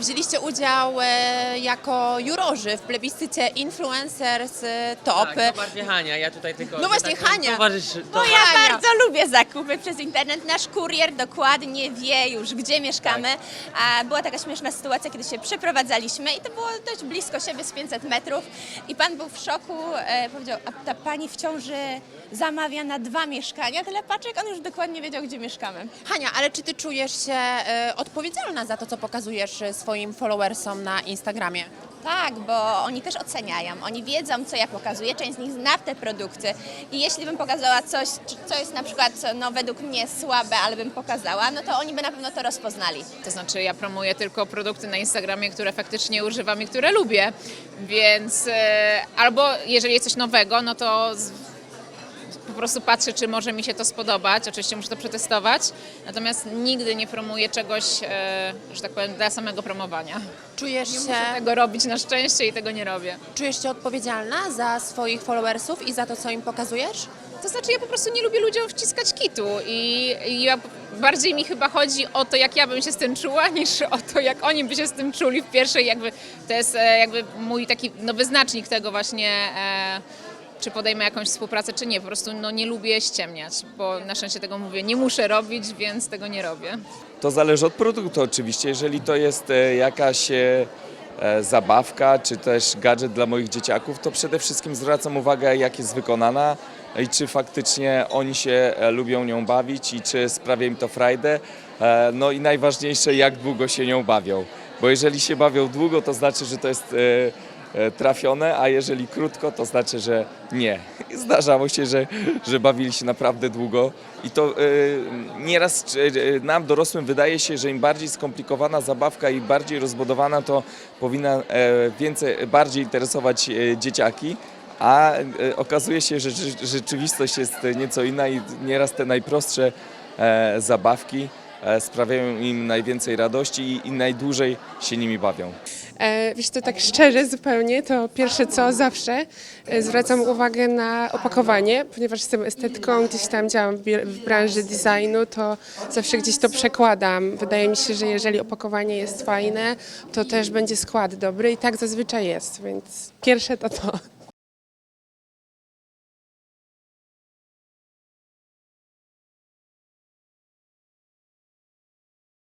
Wzięliście udział e, jako jurorzy w plebiscycie Influencers e, Top. Tak, to bardziej Hania, ja tutaj tylko... No właśnie, tak powiem, Hania. Towarzysz, Bo ja Hania. bardzo lubię zakupy przez internet. Nasz kurier dokładnie wie już, gdzie mieszkamy. A była taka śmieszna sytuacja, kiedy się przeprowadzaliśmy i to było dość blisko siebie z 500 metrów. I pan był w szoku, e, powiedział, a ta pani w ciąży zamawia na dwa mieszkania, tyle paczek, on już dokładnie wiedział, gdzie mieszkamy. Hania, ale czy ty czujesz się e, odpowiedzialna za to, co pokazujesz e, swoim followersom na Instagramie? Tak, bo oni też oceniają, oni wiedzą, co ja pokazuję, część z nich zna te produkty i jeśli bym pokazała coś, co jest na przykład no, według mnie słabe, ale bym pokazała, no to oni by na pewno to rozpoznali. To znaczy ja promuję tylko produkty na Instagramie, które faktycznie używam i które lubię, więc e, albo jeżeli jest coś nowego, no to po prostu patrzę, czy może mi się to spodobać. Oczywiście muszę to przetestować, natomiast nigdy nie promuję czegoś, e, że tak powiem, dla samego promowania. Czujesz Nie się, muszę tego robić na szczęście i tego nie robię. czujesz się odpowiedzialna za swoich followersów i za to, co im pokazujesz? To znaczy ja po prostu nie lubię ludziom wciskać kitu i, i ja, bardziej mi chyba chodzi o to, jak ja bym się z tym czuła, niż o to, jak oni by się z tym czuli w pierwszej jakby, to jest e, jakby mój taki no, wyznacznik tego właśnie, e, czy podejmę jakąś współpracę, czy nie. Po prostu no, nie lubię ściemniać, bo na szczęście tego mówię, nie muszę robić, więc tego nie robię. To zależy od produktu oczywiście. Jeżeli to jest e, jakaś e, e, zabawka, czy też gadżet dla moich dzieciaków, to przede wszystkim zwracam uwagę, jak jest wykonana i czy faktycznie oni się lubią nią bawić i czy sprawia im to frajdę. No i najważniejsze, jak długo się nią bawią. Bo jeżeli się bawią długo, to znaczy, że to jest trafione, a jeżeli krótko, to znaczy, że nie. Zdarzało się, że, że bawili się naprawdę długo i to e, nieraz e, nam dorosłym wydaje się, że im bardziej skomplikowana zabawka i bardziej rozbudowana, to powinna e, więcej, bardziej interesować e, dzieciaki. A e, okazuje się, że rze- rzeczywistość jest nieco inna i nieraz te najprostsze e, zabawki e, sprawiają im najwięcej radości i, i najdłużej się nimi bawią. E, Wiesz, to tak szczerze zupełnie, to pierwsze co zawsze e, zwracam uwagę na opakowanie, ponieważ jestem estetką, gdzieś tam działam w, w branży designu, to zawsze gdzieś to przekładam. Wydaje mi się, że jeżeli opakowanie jest fajne, to też będzie skład dobry i tak zazwyczaj jest, więc pierwsze to to.